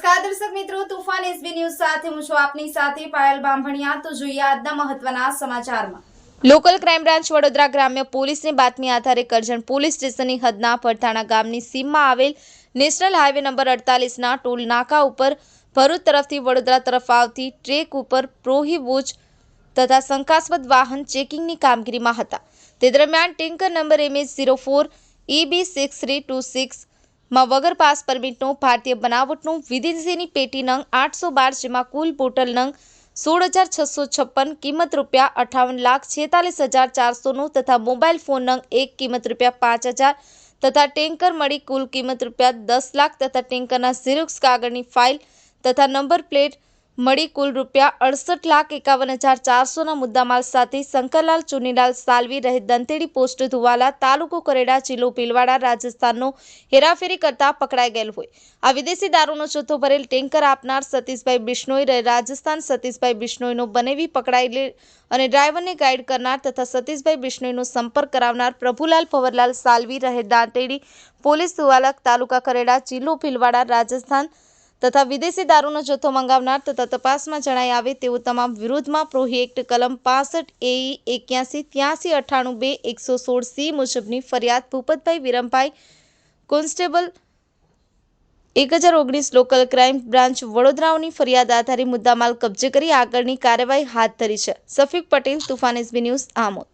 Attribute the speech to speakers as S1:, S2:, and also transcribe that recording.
S1: Two તુફાન SB news સાથે હું છું આપની સાથે પાયલ બાંભણિયા. તો જોઈએ આજના મહત્વના સમાચારમાં. લોકલ ક્રાઇમ બ્રાન્ચ વડોદરા ગ્રામ્ય પોલીસની બાતમી આધારે કરજણ પોલીસ સ્ટેશનની હદના પડથાણા ગામની સીમમાં આવેલ નેશનલ હાઈવે નંબર અડતાલીસના ટોલ નાકા ઉપર ભરૂચ તરફથી વડોદરા તરફ આવતી ટ્રેક ઉપર પ્રોહી બુચ તથા શંકાસ્પદ વાહન ચેકિંગની કામગીરીમાં હતા. તે દરમિયાન tanker number MH zero four EB six three two six માં વગર પાસ પરમિટનું ભારતીય બનાવટનું વિદેશીની પેટી નંગ આઠસો બાર જેમાં કુલ પોર્ટલ નંગ સોળ હજાર છસો છપ્પન કિંમત રૂપિયા અઠાવન લાખ છેતાલીસ હજાર ચારસોનું તથા મોબાઈલ ફોન નંગ એક કિંમત રૂપિયા પાંચ હજાર તથા ટેન્કર મળી કુલ કિંમત રૂપિયા દસ લાખ તથા ટેન્કરના ઝીરોક્ષ કાગળની ફાઇલ તથા નંબર પ્લેટ મળી કુલ રૂપિયા અડસઠ લાખ એકાવન હજાર ચારસોના મુદ્દામાલ સાથે શંકરલાલ ચુનીલાલ સાલવી રહે દંતેડી પોસ્ટ ધુવાલા તાલુકો કરેડા જિલ્લો ભીલવાડા રાજસ્થાનનો હેરાફેરી કરતા પકડાઈ ગયેલ હોય. આ વિદેશી દારૂનો જથ્થો ભરેલ ટેન્કર આપનાર સતીશભાઈ બિશ્નોઈ રહે રાજસ્થાન સતીશભાઈ બિશ્નોઈનો બનેવી પકડાયેલી અને ડ્રાઈવરને ગાઈડ કરનાર તથા સતીશભાઈ બિશ્નોઈનો સંપર્ક કરાવનાર પ્રભુલાલ પવરલાલ સાલવી રહે દાંતેડી પોલીસ ધુવાલક તાલુકા કરેડા જિલ્લો ભીલવાડા રાજસ્થાન તથા વિદેશી દારૂનો જથ્થો મંગાવનાર તથા તપાસમાં જણાઈ આવે તેઓ તમામ વિરુદ્ધમાં પ્રોહી એક્ટ કલમ પાસઠ એઈ એક્યાસી ત્યાસી અઠ્ઠાણું બે એકસો સોળ સી મુજબની ફરિયાદ ભૂપતભાઈ વિરમભાઈ કોન્સ્ટેબલ એક હજાર ઓગણીસ લોકલ ક્રાઇમ બ્રાન્ચ વડોદરાઓની ફરિયાદ આધારે મુદ્દામાલ કબજે કરી આગળની કાર્યવાહી હાથ ધરી છે. Safiq Patel, Tufan SB news Amod.